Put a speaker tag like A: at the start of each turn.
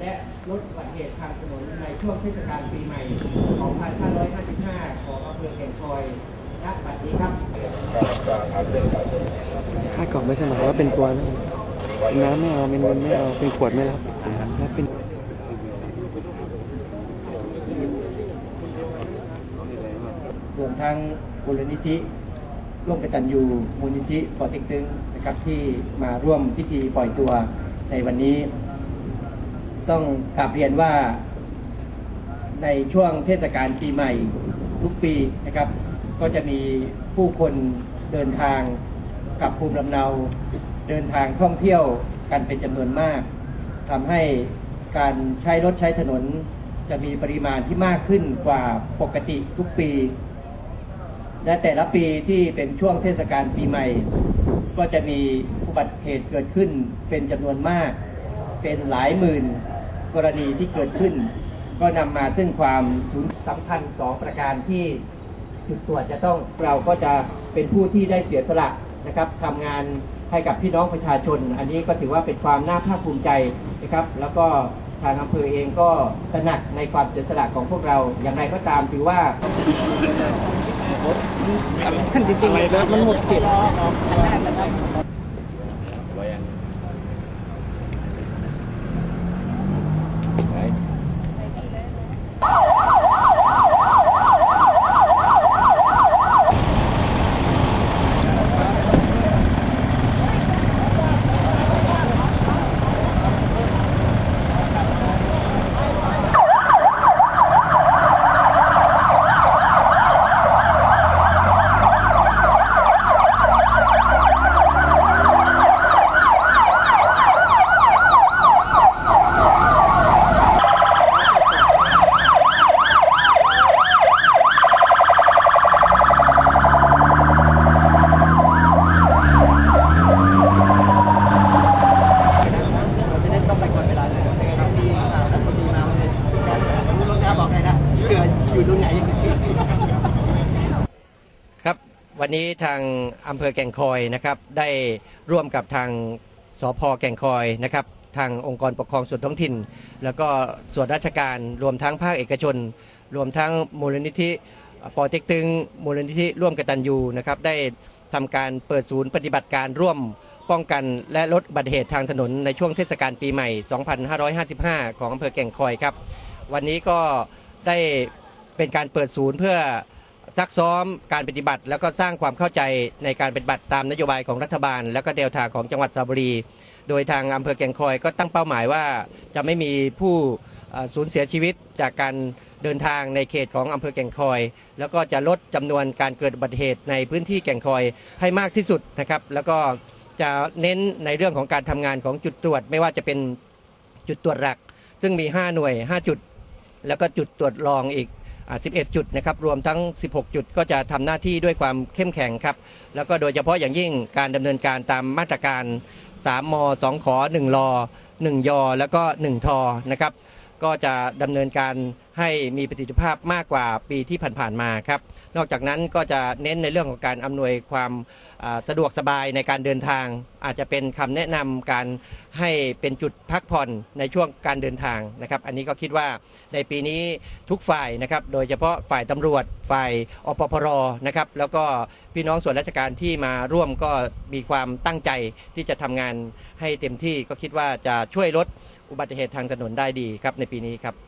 A: และลดอุบัติเหตุทางถนนในช่วงเทศกาลปีใหม่ 2555 ของอำเภอแก่งคอยณบัดนี้ครับ
B: ค่ากล่องไม่สมัครว่าเป็นตัวนะเป็นน้ำไม่เอาเป็นนมไม่เอา เป็นขวดไม่รับรับเป็น
A: รวมทั้งมูลนิธิร่วมกตัญญูมูลนิธิปอเต็กตึงนะครับที่มาร่วมพิธีปล่อยตัวในวันนี้ ต้องกราบเรียนว่าในช่วงเทศกาลปีใหม่ทุกปีนะครับ ก็จะมีผู้คนเดินทางกลับภูมิลำเนา เดินทางท่องเที่ยวกันเป็นจำนวนมากทำให้การใช้รถใช้ถนนจะมีปริมาณที่มากขึ้นกว่าปกติทุกปี และแต่ละปีที่เป็นช่วงเทศกาลปีใหม่ ก็จะมีอุบัติเหตุเกิดขึ้นเป็นจำนวนมาก เป็นหลายหมื่น กรณีที่เกิดขึ้น ก็นำมาซึ่งความสูญสำคัญสองประการที่จุดตรวจจะต้องเราก็จะเป็นผู้ที่ได้เสียสละนะครับทำงานให้กับพี่น้องประชาชน อันนี้ก็ถือว่าเป็นความน่าภาคภูมิใจนะครับ แล้วก็ทางอำเภอเองก็ตระหนักในความเสียสละของพวกเราอย่างไรก็ตามถือว่าขั้นจริงๆเลยมันหมดเขต จะได้ต้องไปก่อนเวลาเลยนะครับมีรัฐมนตรีมาเลยรู้รถน้าบอกเลยนะเกิดอยู่ตรงไหน ครับ วันนี้ทางอำเภอแก่งคอยนะครับได้ร่วมกับทางสพแก่งคอยนะครับทางองค์กรปกครองส่วนท้องถิ่น แล้วก็ส่วนราชการรวมทั้งภาคเอกชน รวมทั้งมูลนิธิปอเต็กตึงมูลนิธิร่วมกตัญญูนะครับได้ทำการเปิดศูนย์ปฏิบัติการร่วมป้องกันและลดอุบัติเหตุทางถนนในช่วงเทศกาลปีใหม่ 2555 ของอำเภอแก่งคอยครับ วันนี้ก็ได้เป็นการเปิดศูนย์เพื่อ ซักซ้อมการปฏิบัติ แล้วก็สร้างความเข้าใจในการปฏิบัติตามนโยบายของรัฐบาล แล้วก็แนวทางของจังหวัดสระบุรี โดยทางอำเภอแก่งคอยก็ตั้งเป้าหมายว่าจะไม่มีผู้สูญเสียชีวิตจากการเดินทางในเขตของอำเภอแก่งคอย แล้วก็จะลดจำนวนการเกิดอุบัติเหตุในพื้นที่แก่งคอยให้มากที่สุดนะครับ แล้วก็จะเน้นในเรื่องของการทำงานของจุดตรวจ ไม่ว่าจะเป็นจุดตรวจหลัก ซึ่งมี 5 หน่วย 5 จุด แล้วก็จุดตรวจรองอีก 11 จุดนะครับรวมทั้ง 16 จุดก็จะทำหน้าที่ด้วยความเข้มแข็งครับ แล้วก็โดยเฉพาะอย่างยิ่งการดำเนินการตามมาตรการ 3 ม 2 ขอ 1 รอ 1 ยอ แล้วก็ 1 ทอนะครับก็จะดำเนินการ ให้มีประสิทธิภาพมากกว่าปีที่ผ่านๆมาครับ นอกจากนั้นก็จะเน้นในเรื่องของการอำนวยความสะดวกสบายในการเดินทาง อาจจะเป็นคำแนะนำการให้เป็นจุดพักผ่อนในช่วงการเดินทางนะครับ อันนี้ก็คิดว่าในปีนี้ทุกฝ่ายนะครับ โดยเฉพาะฝ่ายตำรวจฝ่ายอปพรนะครับ แล้วก็พี่น้องส่วนราชการที่มาร่วมก็มีความตั้งใจที่จะทำงานให้เต็มที่ก็คิดว่าจะช่วยลดอุบัติเหตุทางถนนได้ดีครับในปีนี้ครับ